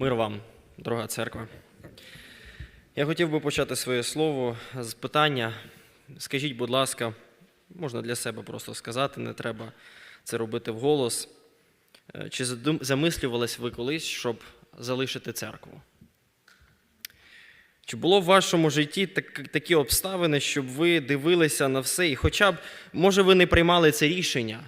Мир вам, дорога церква. Я хотів би почати своє слово з питання. Скажіть, будь ласка, можна для себе просто сказати, не треба це робити вголос. Е, Чи замислювались ви колись, щоб залишити церкву? Чи було в вашому житті так, такі обставини, щоб ви дивилися на все, і хоча б, може, ви не приймали це рішення,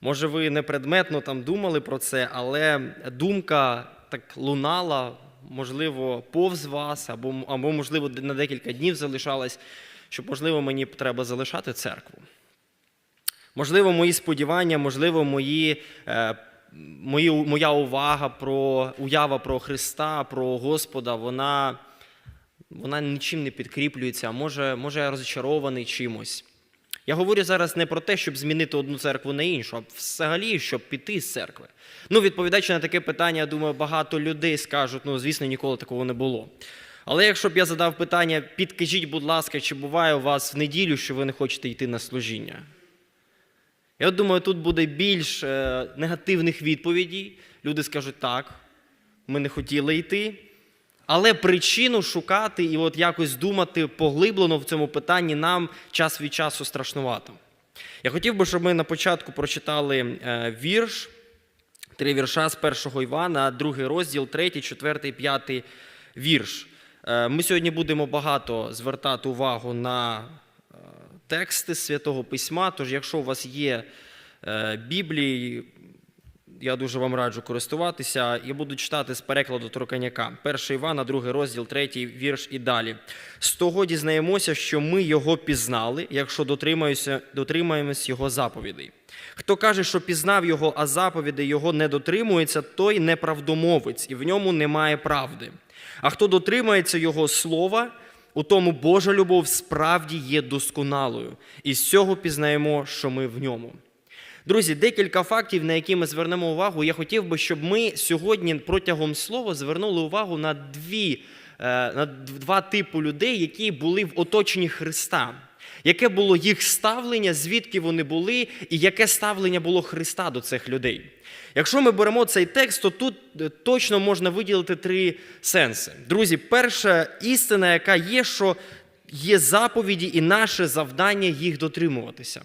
може, ви не предметно там думали про це, але думка так лунала, можливо, повз вас, або, або можливо, на декілька днів залишалась, що, можливо, мені треба залишати церкву. Можливо, мої сподівання, можливо, мої, е, мої, моя увага про уява про Христа, про Господа, вона, вона нічим не підкріплюється, може, може, я розчарований чимось. Я говорю зараз не про те, щоб змінити одну церкву на іншу, а взагалі, щоб піти з церкви. Ну, відповідаючи на таке питання, я думаю, багато людей скажуть, ну, звісно, ніколи такого не було. Але якщо б я задав питання, підкажіть, будь ласка, чи буває у вас в неділю, що ви не хочете йти на служіння? Я думаю, тут буде більш е, негативних відповідей. Люди скажуть, так, ми не хотіли йти. Але причину шукати і от якось думати поглиблено в цьому питанні нам час від часу страшнувато. Я хотів би, щоб ми на початку прочитали е, вірш, три вірша з першого Івана, другий розділ, третій, четвертий, п'ятий вірш. Е, Ми сьогодні будемо багато звертати увагу на е, тексти Святого Письма. Тож, якщо у вас є Біблії, я дуже вам раджу користуватися. Я буду читати з перекладу Торканяка. 1 Івана, другий розділ, третій вірш і далі. З того дізнаємося, що ми його пізнали, якщо дотримаємось його заповідей. Хто каже, що пізнав його, а заповідей його не дотримується, той неправдомовець, і в ньому немає правди. А хто дотримається його слова, у тому Божа любов справді є досконалою, і з цього пізнаємо, що ми в ньому. Друзі, декілька фактів, на які ми звернемо увагу. Я хотів би, щоб ми сьогодні протягом слова звернули увагу на дві, е, на два типи людей, які були в оточенні Христа. Яке було їх ставлення, звідки вони були, і яке ставлення було Христа до цих людей? Якщо ми беремо цей текст, то тут е, точно можна виділити три сенси. Друзі, перша істина, яка є, що є заповіді, і наше завдання їх дотримуватися.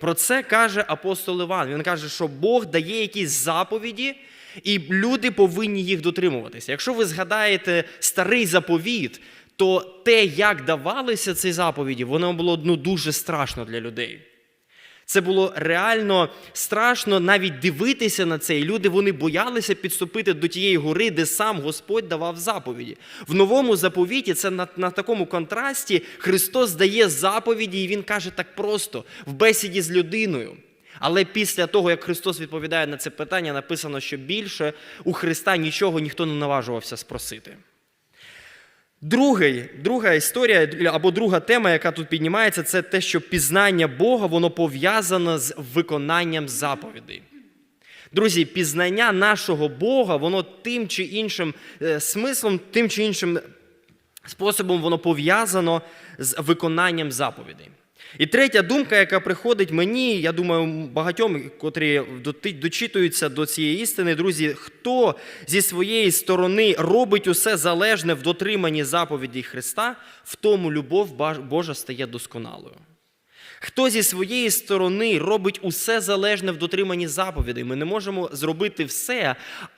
Про це каже апостол Іван. Він каже, що Бог дає якісь заповіді, і люди повинні їх дотримуватися. Якщо ви згадаєте старий заповіт, то те, як давалися ці заповіді, воно було ну, дуже страшно для людей. Це було реально страшно навіть дивитися на це. І люди вони боялися підступити до тієї гори, де сам Господь давав заповіді. В новому заповіті це на, на такому контрасті Христос дає заповіді, і Він каже так просто в бесіді з людиною. Але після того, як Христос відповідає на це питання, написано, що більше у Христа нічого ніхто не наважувався спросити. Другий, друга історія або друга тема, яка тут піднімається, це те, що пізнання Бога воно пов'язано з виконанням заповідей. Друзі, пізнання нашого Бога, воно тим чи іншим е, смислом, тим чи іншим способом воно пов'язано з виконанням заповідей. І третя думка, яка приходить мені, я думаю, багатьом, котрі дочитуються до цієї істини, друзі, хто зі своєї сторони робить усе залежне в дотриманні заповідей Христа, в тому любов Божа стає досконалою. Хто зі своєї сторони робить усе залежне в дотриманні заповідей, ми не можемо зробити все,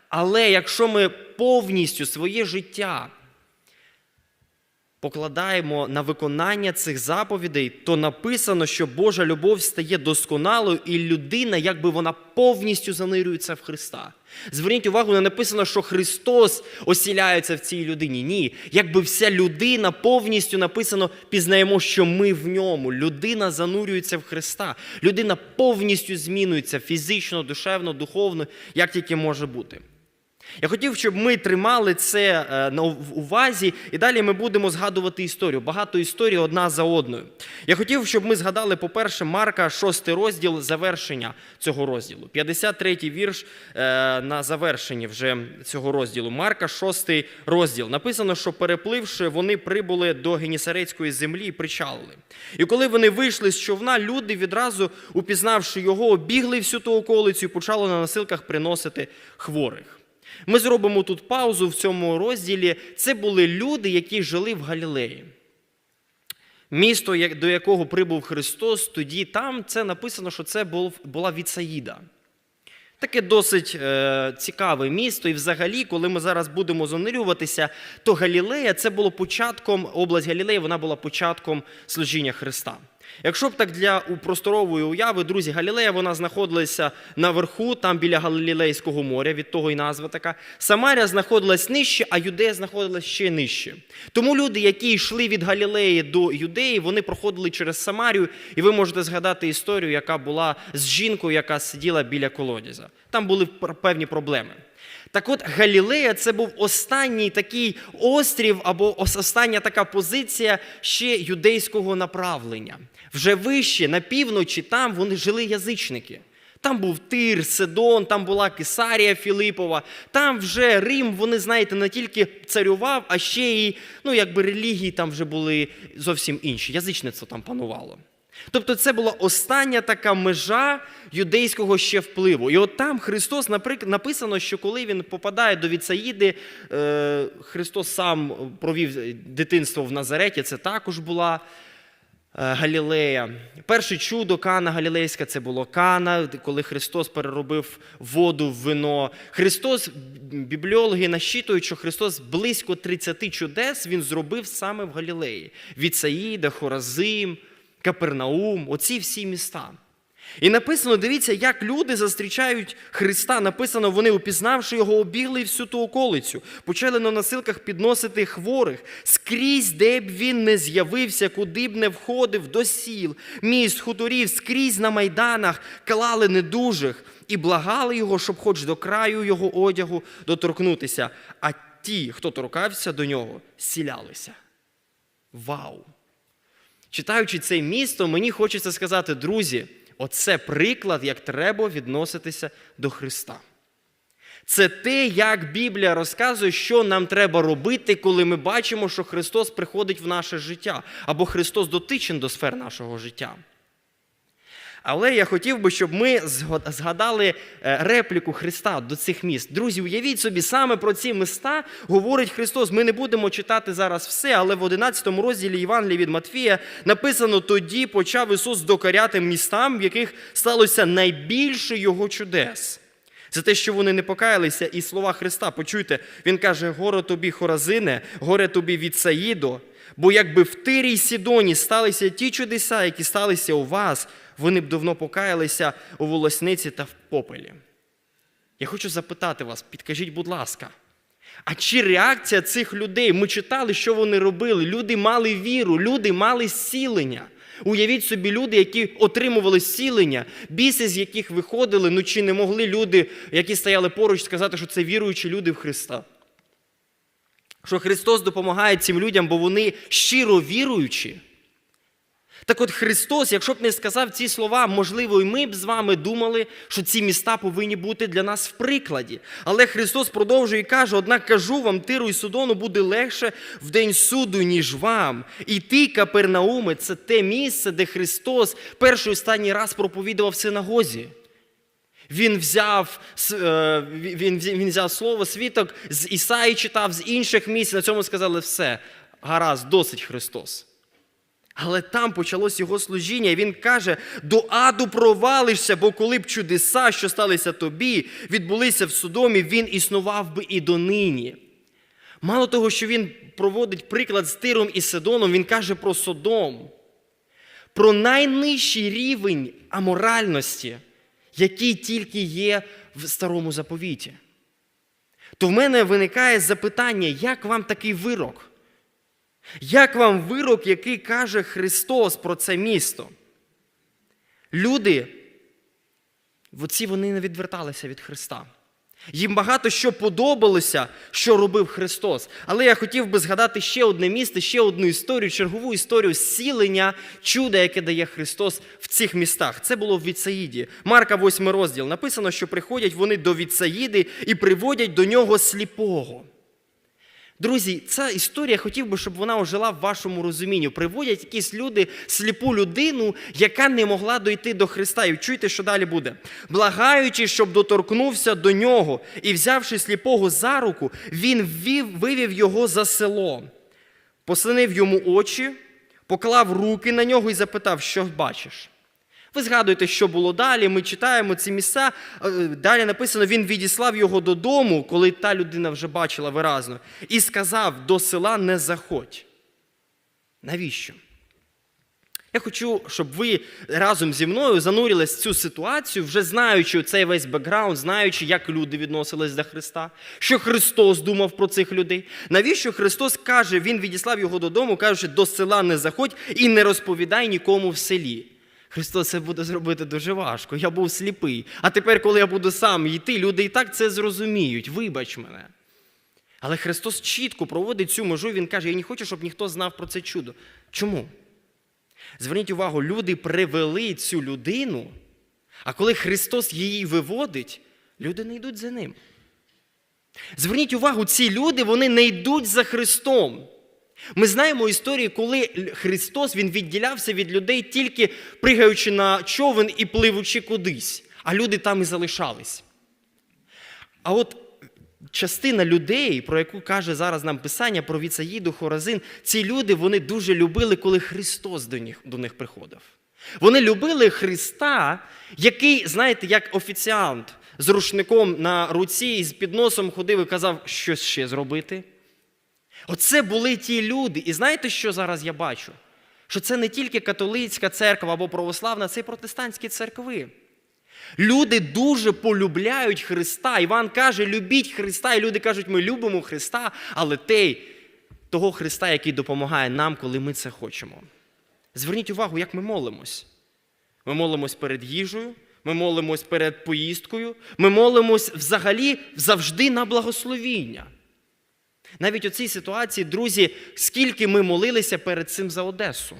але якщо ми повністю своє життя покладаємо на виконання цих заповідей, то написано, що Божа любов стає досконалою, і людина, якби вона повністю занирюється в Христа. Зверніть увагу, не написано, що Христос осіляється в цій людині. Ні, якби вся людина повністю написано, пізнаємо, що ми в ньому. Людина занурюється в Христа. Людина повністю змінюється фізично, душевно, духовно, як тільки може бути. Я хотів, щоб ми тримали це е, на увазі, і далі ми будемо згадувати історію. Багато історій одна за одною. Я хотів, щоб ми згадали, по-перше, Марка, 6 розділ, завершення цього розділу. 53-й вірш е, на завершенні вже цього розділу. Марка, 6 розділ. Написано, що перепливши, вони прибули до Генісарецької землі і причалили. І коли вони вийшли з човна, люди відразу, упізнавши його, обігли всю ту околицю і почали на носилках приносити хворих. Ми зробимо тут паузу в цьому розділі. Це були люди, які жили в Галілеї. Місто, до якого прибув Христос, тоді там це написано, що це була Віцаїда. Таке досить е, цікаве місто. І взагалі, коли ми зараз будемо занирюватися, то Галілея це було початком, область Галілеї, вона була початком служіння Христа. Якщо б так для просторової уяви, друзі, Галілея вона знаходилася наверху, там біля Галілейського моря, від того і назва така. Самарія знаходилась нижче, а Юдея знаходилась ще нижче. Тому люди, які йшли від Галілеї до Юдеї, вони проходили через Самарію, і ви можете згадати історію, яка була з жінкою, яка сиділа біля колодязя. Там були певні проблеми. Так от Галілея це був останній такий острів або остання така позиція ще юдейського направлення. Вже вище, на півночі, там вони жили язичники. Там був Тир, Сидон, там була Кесарія Філипова. Там вже Рим, вони, знаєте, не тільки царював, а ще і ну, якби релігії там вже були зовсім інші. Язичництво там панувало. Тобто це була остання така межа юдейського ще впливу. І от там Христос, наприклад, написано, що коли він попадає до Віцаїди, е, Христос сам провів дитинство в Назареті, це також була. Е, Галілея. Перше чудо Кана Галілейська це було Кана, коли Христос переробив воду в вино. Христос, бібліологи насчитують, що Христос близько 30 чудес він зробив саме в Галілеї. Віцаїда, Хоразим, Капернаум, оці всі міста. І написано, дивіться, як люди зустрічають Христа. Написано, вони, упізнавши його, обігли всю ту околицю, почали на носилках підносити хворих. Скрізь, де б він не з'явився, куди б не входив, до сіл, міст, хуторів, скрізь на майданах клали недужих і благали його, щоб хоч до краю його одягу доторкнутися. А ті, хто торкався до нього, зцілялися. Вау! Читаючи це місто, мені хочеться сказати, друзі, оце приклад, як треба відноситися до Христа. Це те, як Біблія розказує, що нам треба робити, коли ми бачимо, що Христос приходить в наше життя, або Христос дотичен до сфер нашого життя. Але я хотів би, щоб ми згадали е, репліку Христа до цих міст. Друзі, уявіть собі, саме про ці міста говорить Христос. Ми не будемо читати зараз все, але в 11 розділі Євангелія від Матфія написано: тоді почав Ісус докоряти містам, в яких сталося найбільше Його чудес. За те, що вони не покаялися, і слова Христа, почуйте, Він каже: горе тобі, Хоразине, горе тобі від Саїдо, бо якби в Тирі й Сідоні сталися ті чудеса, які сталися у вас, вони б давно покаялися у волосниці та в попелі. Я хочу запитати вас, підкажіть, будь ласка, а чи реакція цих людей? Ми читали, що вони робили. Люди мали віру, люди мали зцілення. Уявіть собі, люди, які отримували зцілення, біси, з яких виходили, ну чи не могли люди, які стояли поруч, сказати, що це віруючі люди в Христа? Що Христос допомагає цим людям, бо вони щиро віруючі. Так от Христос, якщо б не сказав ці слова, можливо, і ми б з вами думали, що ці міста повинні бути для нас в прикладі. Але Христос продовжує і каже: однак кажу вам, Тиру і Судону буде легше в день суду, ніж вам. І ти, Капернауме, це те місце, де Христос перший і останній раз проповідував в синагозі. Він взяв, е, він, він взяв слово світок з Ісаї читав, з інших місць. На цьому сказали все. Гаразд, досить Христос. Але там почалось його служіння, і він каже: до аду провалишся, бо коли б чудеса, що сталися тобі, відбулися в Содомі, він існував би і донині. Мало того, що він проводить приклад з Тиром і Сидоном, він каже про Содом, про найнижчий рівень аморальності, який тільки є в старому заповіті. То в мене виникає запитання, як вам такий вирок? Як вам вирок, який каже Христос про це місто? Люди, оці вони не відверталися від Христа. Їм багато що подобалося, що робив Христос. Але я хотів би згадати ще одне місце, ще одну історію, чергову історію зцілення, чуда, яке дає Христос в цих містах. Це було в Віцаїді. Марка 8 розділ. Написано, що приходять вони до Віцаїди і приводять до нього сліпого. Друзі, ця історія хотів би, щоб вона ожила в вашому розумінні. Приводять якісь люди сліпу людину, яка не могла дойти до Христа. І чуйте, що далі буде. Благаючи, щоб доторкнувся до нього, і взявши сліпого за руку, він ввів, вивів його за село, послинив йому очі, поклав руки на нього і запитав, що бачиш. Ви згадуєте, що було далі. Ми читаємо ці місця. Е, Далі написано: він відіслав його додому, коли та людина вже бачила виразно, і сказав: до села не заходь. Навіщо? Я хочу, щоб ви разом зі мною занурились в цю ситуацію, вже знаючи цей весь бекграунд, знаючи, як люди відносились до Христа, що Христос думав про цих людей. Навіщо Христос каже, Він відіслав його додому, кажучи, до села не заходь і не розповідай нікому в селі. Христос це буде зробити дуже важко. Я був сліпий. А тепер, коли я буду сам йти, люди і так це зрозуміють. Вибач мене. Але Христос чітко проводить цю межу, Він каже: Я не хочу, щоб ніхто знав про це чудо. Чому? Зверніть увагу, люди привели цю людину, а коли Христос її виводить, люди не йдуть за ним. Зверніть увагу, ці люди вони не йдуть за Христом. Ми знаємо історії, коли Христос він відділявся від людей тільки пригаючи на човен і пливучи кудись, а люди там і залишались. А от частина людей, про яку каже зараз нам Писання про Віцаїду, Хоразин, ці люди вони дуже любили, коли Христос до них, до них приходив. Вони любили Христа, який, знаєте, як офіціант з рушником на руці і з підносом ходив і казав, що ще зробити. Оце були ті люди. І знаєте, що зараз я бачу? Що це не тільки католицька церква або православна, це і протестантські церкви. Люди дуже полюбляють Христа. Іван каже, любіть Христа. І люди кажуть, ми любимо Христа, але той, того Христа, який допомагає нам, коли ми це хочемо. Зверніть увагу, як ми молимось. Ми молимось перед їжею, ми молимось перед поїздкою, ми молимось взагалі завжди на благословіння. Навіть у цій ситуації, друзі, скільки ми молилися перед цим за Одесу.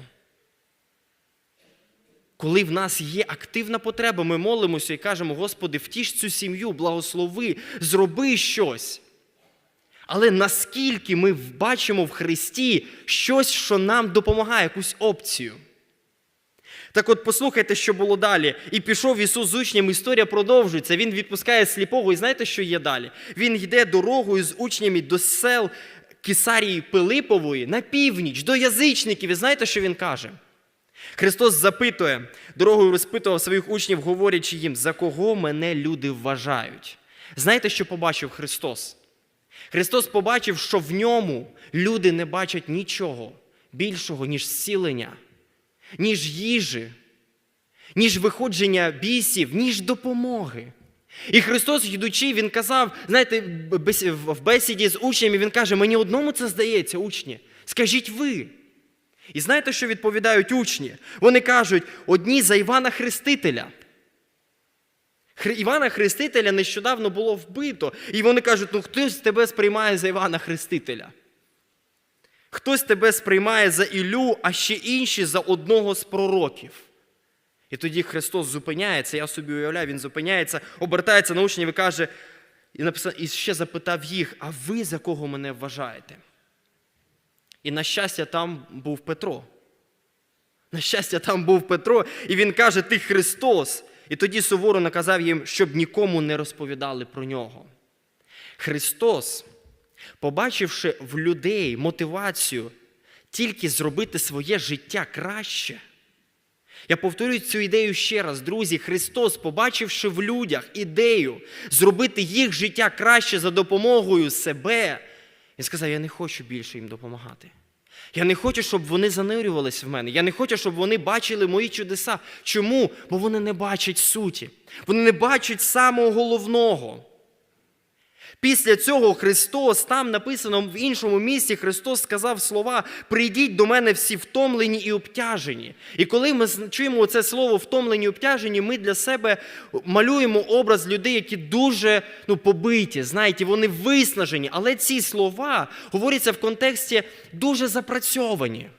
Коли в нас є активна потреба, ми молимося і кажемо, Господи, втіш цю сім'ю, благослови, зроби щось. Але наскільки ми бачимо в Христі щось, що нам допомагає, якусь опцію. Так от послухайте, що було далі. І пішов Ісус з учнями, історія продовжується. Він відпускає сліпого, і знаєте, що є далі? Він йде дорогою з учнями до сел Кісарії Пилипової на північ, до язичників. І знаєте, що він каже? Христос запитує, дорогою розпитував своїх учнів, говорячи їм, за кого мене люди вважають. Знаєте, що побачив Христос? Христос побачив, що в ньому люди не бачать нічого більшого, ніж зцілення, ніж їжі, ніж виходження бісів, ніж допомоги. І Христос, йдучи, Він казав, знаєте, в бесіді з учнями, Він каже, мені одному це здається, учні, скажіть ви. І знаєте, що відповідають учні? Вони кажуть, одні за Івана Хрестителя. Івана Хрестителя нещодавно було вбито. І вони кажуть, ну хтось тебе сприймає за Івана Хрестителя. Хтось тебе сприймає за Ілю, а ще інші за одного з пророків. І тоді Христос зупиняється, я собі уявляю, Він зупиняється, обертається на учнів і каже, і, написав, і ще запитав їх, а ви за кого мене вважаєте? І, на щастя, там був Петро. На щастя, там був Петро, і він каже, ти Христос. І тоді суворо наказав їм, щоб нікому не розповідали про нього. Христос, побачивши в людей мотивацію тільки зробити своє життя краще. Я повторюю цю ідею ще раз, друзі. Христос, побачивши в людях ідею зробити їх життя краще за допомогою себе, він сказав: Я не хочу більше їм допомагати. Я не хочу, щоб вони занирювалися в мене. Я не хочу, щоб вони бачили мої чудеса. Чому? Бо вони не бачать суті. Вони не бачать самого головного. Після цього Христос, там написано в іншому місці, Христос сказав слова: прийдіть до мене всі втомлені і обтяжені. І коли ми чуємо це слово втомлені і обтяжені, ми для себе малюємо образ людей, які дуже ну, побиті, знаєте, вони виснажені. Але ці слова говоряться в контексті дуже запрацьовані.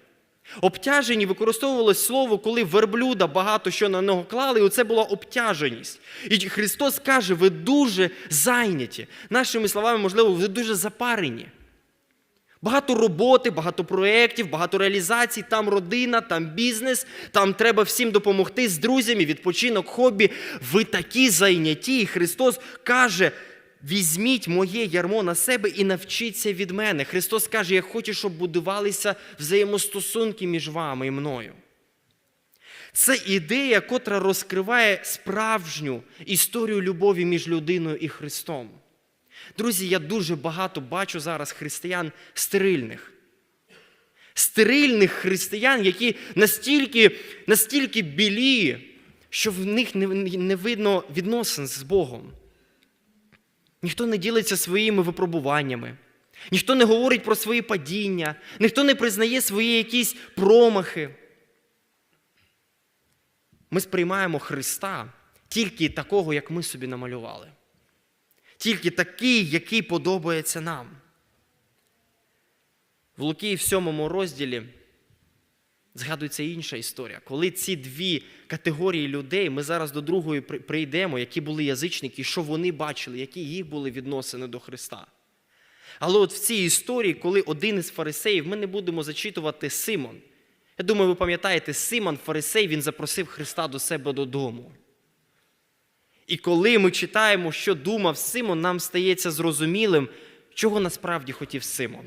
Обтяжені використовувалось слово, коли верблюда багато що на нього клали, і оце була обтяженість. І Христос каже, ви дуже зайняті. Нашими словами, можливо, ви дуже запарені. Багато роботи, багато проєктів, багато реалізацій, там родина, там бізнес, там треба всім допомогти з друзями, відпочинок, хобі. Ви такі зайняті. І Христос каже: візьміть моє ярмо на себе і навчіться від мене. Христос каже: Я хочу, щоб будувалися взаємостосунки між вами і мною. Це ідея, котра розкриває справжню історію любові між людиною і Христом. Друзі, я дуже багато бачу зараз християн стерильних. Стерильних християн, які настільки, настільки білі, що в них не, не видно відносин з Богом. Ніхто не ділиться своїми випробуваннями, ніхто не говорить про свої падіння, ніхто не признає свої якісь промахи. Ми сприймаємо Христа тільки такого, як ми собі намалювали. Тільки такий, який подобається нам. В Луки в сьомому розділі згадується інша історія. Коли ці дві категорії людей, ми зараз до другої прийдемо, які були язичники, що вони бачили, які їх були відносини до Христа. Але от в цій історії, коли один із фарисеїв, ми не будемо зачитувати Симон. Я думаю, ви пам'ятаєте, Симон, фарисей, він запросив Христа до себе додому. І коли ми читаємо, що думав Симон, нам стається зрозумілим, чого насправді хотів Симон.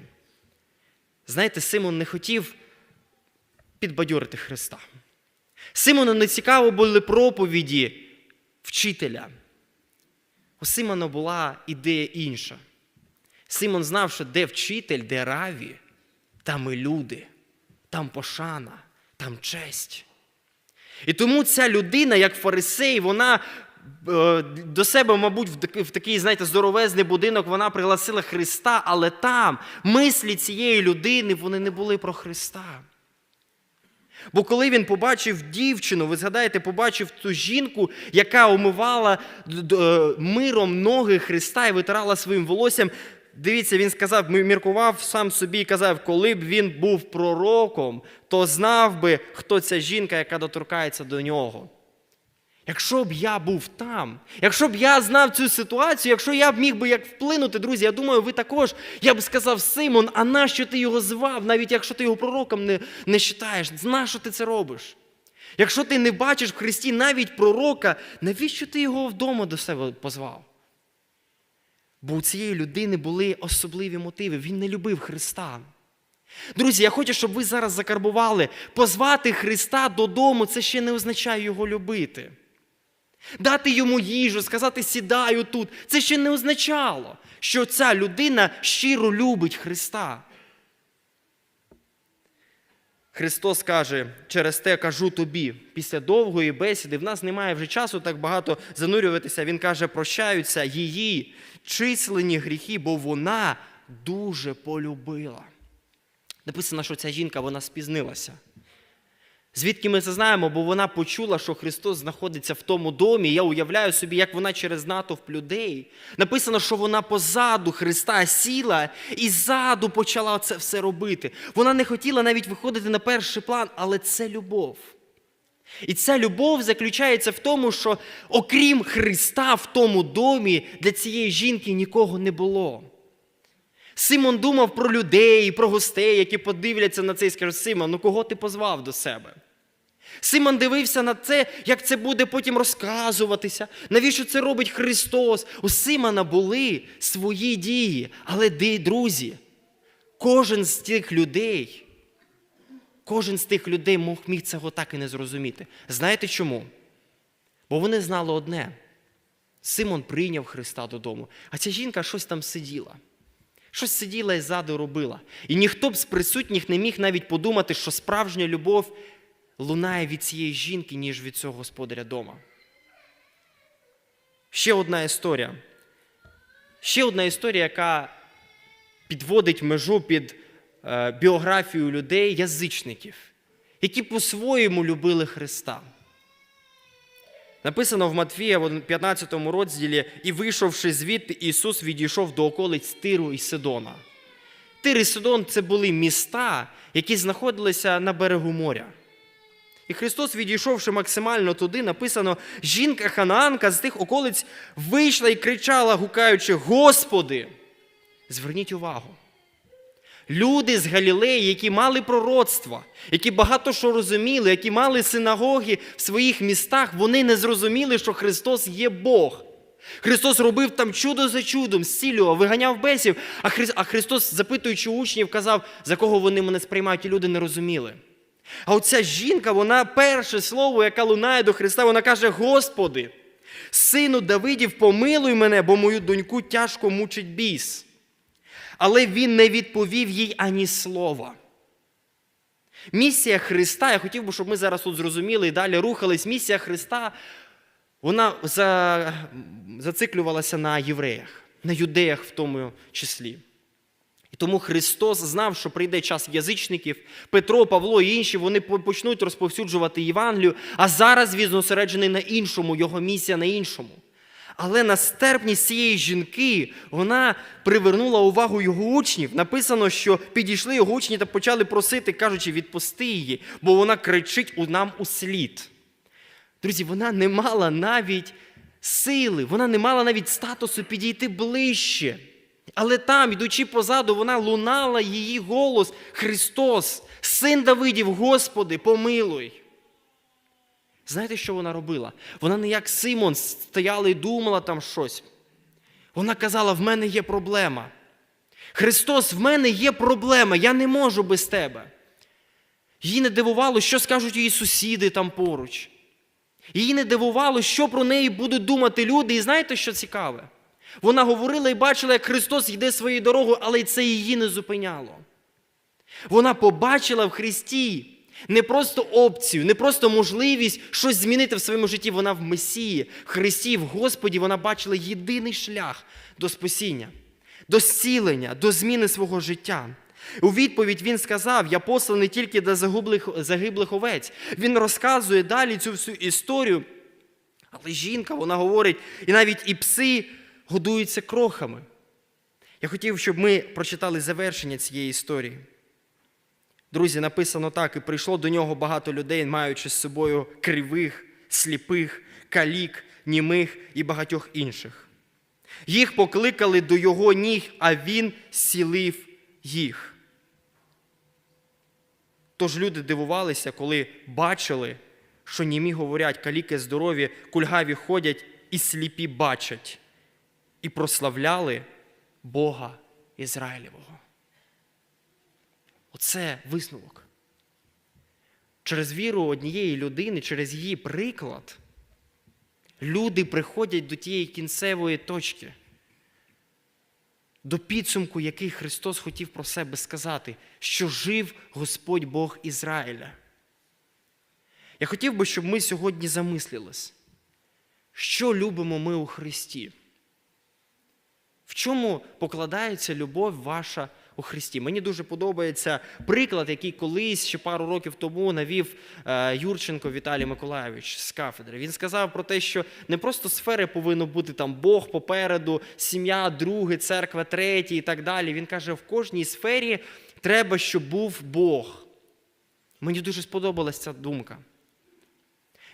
Знаєте, Симон не хотів підбадьорити Христа. Симону не цікаво були проповіді вчителя. У Симона була ідея інша. Симон знав, що де вчитель, де раві, там і люди, там пошана, там честь. І тому ця людина, як фарисей, вона е, до себе, мабуть, в такий- знаєте, здоровезний будинок вона пригласила Христа, але там мислі цієї людини вони не були про Христа. Бо коли він побачив дівчину, ви згадаєте, побачив ту жінку, яка д- е, миром ноги Христа і витирала своїм волоссям. Дивіться, він сказав, міркував сам собі і казав, коли б він був пророком, то знав би, хто ця жінка, яка доторкається до нього. Якщо б я був там, якщо б я знав цю ситуацію, якщо я б міг би як вплинути, друзі, я думаю, ви також, я б сказав, Симон, а нащо ти його звав, навіть якщо ти його пророком не, не вважаєш, нащо ти це робиш? Якщо ти не бачиш в Христі навіть пророка, навіщо ти його вдома до себе позвав? Бо у цієї людини були особливі мотиви. Він не любив Христа. Друзі, я хочу, щоб ви зараз закарбували. Позвати Христа додому це ще не означає його любити. Дати йому їжу, сказати сідаю тут, це ще не означало, що ця людина щиро любить Христа. Христос каже, через те кажу тобі, після довгої бесіди, в нас немає вже часу так багато занурюватися. Він каже, прощаються її численні гріхи, бо вона дуже полюбила. Написано, що ця жінка вона спізнилася. Звідки ми це знаємо? Бо вона почула, що Христос знаходиться в тому домі. Я уявляю собі, як вона через натовп людей. Написано, що вона позаду Христа сіла і ззаду почала це все робити. Вона не хотіла навіть виходити на перший план, але це любов. І ця любов заключається в тому, що окрім Христа в тому домі для цієї жінки нікого не було. Симон думав про людей, про гостей, які подивляться на це і скажуть, Симон, ну кого ти позвав до себе? Симон дивився на це, як це буде потім розказуватися, навіщо це робить Христос. У Симона були свої дії, але де, друзі, кожен з тих людей, кожен з тих людей мог міг цього так і не зрозуміти. Знаєте чому? Бо вони знали одне: Симон прийняв Христа додому, а ця жінка щось там сиділа. Щось сиділа і ззаду робила. І ніхто б з присутніх не міг навіть подумати, що справжня любов лунає від цієї жінки, ніж від цього господаря дома. Ще одна історія. Ще одна історія, яка підводить межу під е, біографію людей, язичників, які по-своєму любили Христа. Написано в Матфія в 15 розділі, і вийшовши звідти, Ісус відійшов до околиць Тиру і Сидона. Тир і Сидон це були міста, які знаходилися на берегу моря. І Христос, відійшовши максимально туди, написано: жінка ханаанка з тих околиць вийшла і кричала, гукаючи: Господи! Зверніть увагу. Люди з Галілеї, які мали пророцтва, які багато що розуміли, які мали синагоги в своїх містах, вони не зрозуміли, що Христос є Бог. Христос робив там чудо за чудом, зцілював, виганяв бесів, а, Христос, запитуючи учнів, казав, за кого вони мене сприймають, і люди не розуміли. А оця жінка, вона перше слово, яке лунає до Христа, вона каже: Господи, сину Давидів, помилуй мене, бо мою доньку тяжко мучить біс. Але він не відповів їй ані слова. Місія Христа, я хотів би, щоб ми зараз тут зрозуміли і далі рухались. Місія Христа, вона за, зациклювалася на євреях, на юдеях в тому числі. Тому Христос знав, що прийде час язичників, Петро, Павло і інші вони почнуть розповсюджувати Євангелію, а зараз він зосереджений на іншому, його місія на іншому. Але настерпність цієї жінки вона привернула увагу його учнів. Написано, що підійшли його учні та почали просити, кажучи, відпусти її, бо вона кричить у нам у слід. Друзі, вона не мала навіть сили, вона не мала навіть статусу підійти ближче. Але там, ідучи позаду, вона лунала її голос Христос, син Давидів, Господи, помилуй. Знаєте, що вона робила? Вона не як Симон стояла і думала там щось. Вона казала: в мене є проблема. Христос, в мене є проблема, я не можу без тебе. Її не дивувало, що скажуть її сусіди там поруч. Її не дивувало, що про неї будуть думати люди. І знаєте, що цікаве? Вона говорила і бачила, як Христос йде своєю дорогою, але це її не зупиняло. Вона побачила в Христі не просто опцію, не просто можливість щось змінити в своєму житті. Вона в Месії, в Христі, в Господі вона бачила єдиний шлях до спасіння, до зцілення, до зміни свого життя. У відповідь він сказав: Я посланий тільки до загиблих, загиблих овець. Він розказує далі цю всю історію. Але жінка, вона говорить, і навіть і пси годуються крохами. Я хотів, щоб ми прочитали завершення цієї історії. Друзі, написано так: і прийшло до нього багато людей, маючи з собою кривих, сліпих, калік, німих і багатьох інших. Їх покликали до його ніг, а він зцілив їх. Тож люди дивувалися, коли бачили, що німі говорять, каліки здорові, кульгаві ходять і сліпі бачать, і прославляли Бога Ізраїлевого. Оце висновок. Через віру однієї людини, через її приклад, люди приходять до тієї кінцевої точки, до підсумку, який Христос хотів про себе сказати, що жив Господь Бог Ізраїля. Я хотів би, щоб ми сьогодні замислились, що любимо ми у Христі? В чому покладається любов ваша у Христі? Мені дуже подобається приклад, який колись ще пару років тому навів е, Юрченко Віталій Миколайович з кафедри. Він сказав про те, що не просто сфери повинно бути там Бог попереду, сім'я, друге, церква, третє і так далі. Він каже, в кожній сфері треба, щоб був Бог. Мені дуже сподобалася ця думка.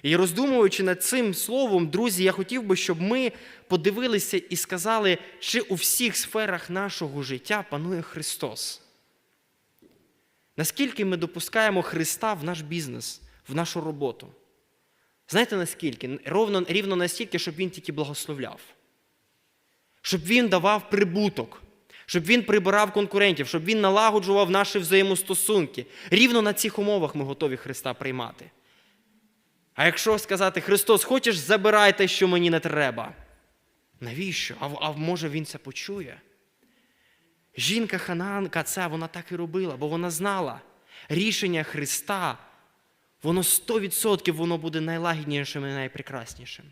І роздумуючи над цим словом, друзі, я хотів би, щоб ми подивилися і сказали, чи у всіх сферах нашого життя панує Христос. Наскільки ми допускаємо Христа в наш бізнес, в нашу роботу? Знаєте наскільки? Ровно, рівно настільки, щоб Він тільки благословляв, щоб Він давав прибуток, щоб Він прибирав конкурентів, щоб Він налагоджував наші взаємостосунки. Рівно на цих умовах ми готові Христа приймати. А якщо сказати, Христос, хочеш, забирай те, що мені не треба. Навіщо? А, а може він це почує? Жінка Хананка, ця вона так і робила, бо вона знала рішення Христа, воно 100% воно буде найлагіднішим і найпрекраснішим.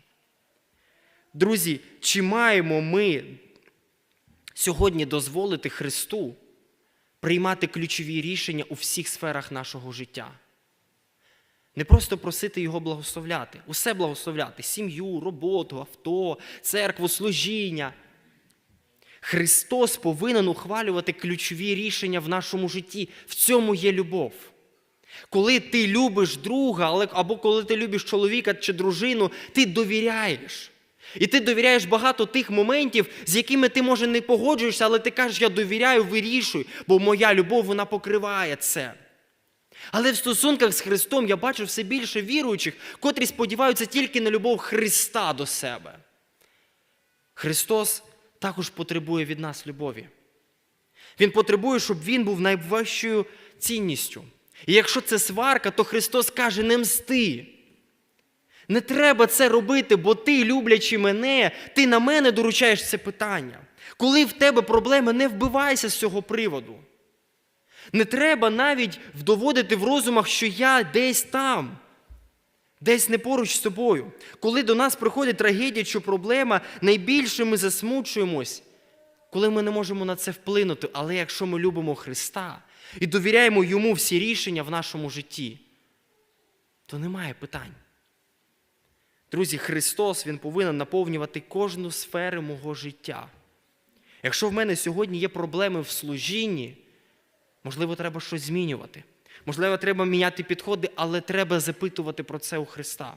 Друзі, чи маємо ми сьогодні дозволити Христу приймати ключові рішення у всіх сферах нашого життя? Не просто просити Його благословляти, усе благословляти сім'ю, роботу, авто, церкву, служіння. Христос повинен ухвалювати ключові рішення в нашому житті. В цьому є любов. Коли ти любиш друга, або коли ти любиш чоловіка чи дружину, ти довіряєш. І ти довіряєш багато тих моментів, з якими ти, може, не погоджуєшся, але ти кажеш, я довіряю, вирішую, бо моя любов вона покриває це. Але в стосунках з Христом я бачу все більше віруючих, котрі сподіваються тільки на любов Христа до себе. Христос також потребує від нас любові. Він потребує, щоб Він був найвищою цінністю. І якщо це сварка, то Христос каже: не мсти. Не треба це робити, бо ти, люблячи мене, ти на мене доручаєш це питання. Коли в тебе проблеми, не вбивайся з цього приводу. Не треба навіть доводити в розумах, що я десь там, десь не поруч з тобою. Коли до нас приходить трагедія чи проблема, найбільше ми засмучуємось, коли ми не можемо на це вплинути. Але якщо ми любимо Христа і довіряємо Йому всі рішення в нашому житті, то немає питань. Друзі, Христос Він повинен наповнювати кожну сферу мого життя. Якщо в мене сьогодні є проблеми в служінні, можливо, треба щось змінювати. Можливо, треба міняти підходи, але треба запитувати про це у Христа.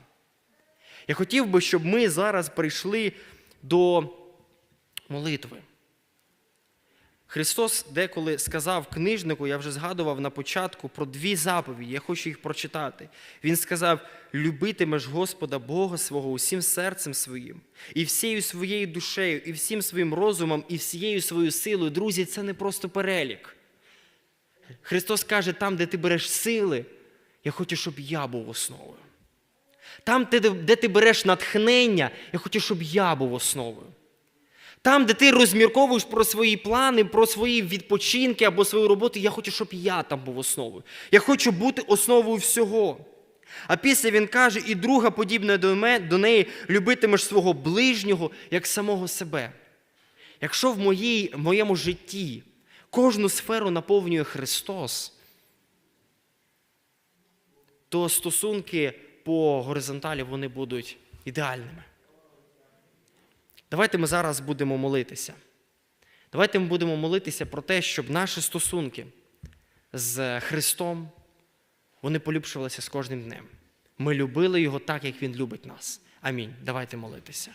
Я хотів би, щоб ми зараз прийшли до молитви. Христос деколи сказав книжнику, я вже згадував на початку про дві заповіді, я хочу їх прочитати. Він сказав: любитимеш Господа Бога свого усім серцем своїм, і всією своєю душею, і всім своїм розумом, і всією своєю силою. Друзі, це не просто перелік. Христос каже, там, де ти береш сили, я хочу, щоб я був основою. Там, де, ти береш натхнення, я хочу, щоб я був основою. Там, де ти розмірковуєш про свої плани, про свої відпочинки або свою роботу, я хочу, щоб я там був основою. Я хочу бути основою всього. А після він каже, і друга подібна до неї, любитимеш свого ближнього як самого себе. Якщо в моїй, моєму житті кожну сферу наповнює Христос, то стосунки по горизонталі вони будуть ідеальними. Давайте ми зараз будемо молитися. Давайте ми будемо молитися про те, щоб наші стосунки з Христом вони поліпшувалися з кожним днем. Ми любили Його так, як Він любить нас. Амінь. Давайте молитися.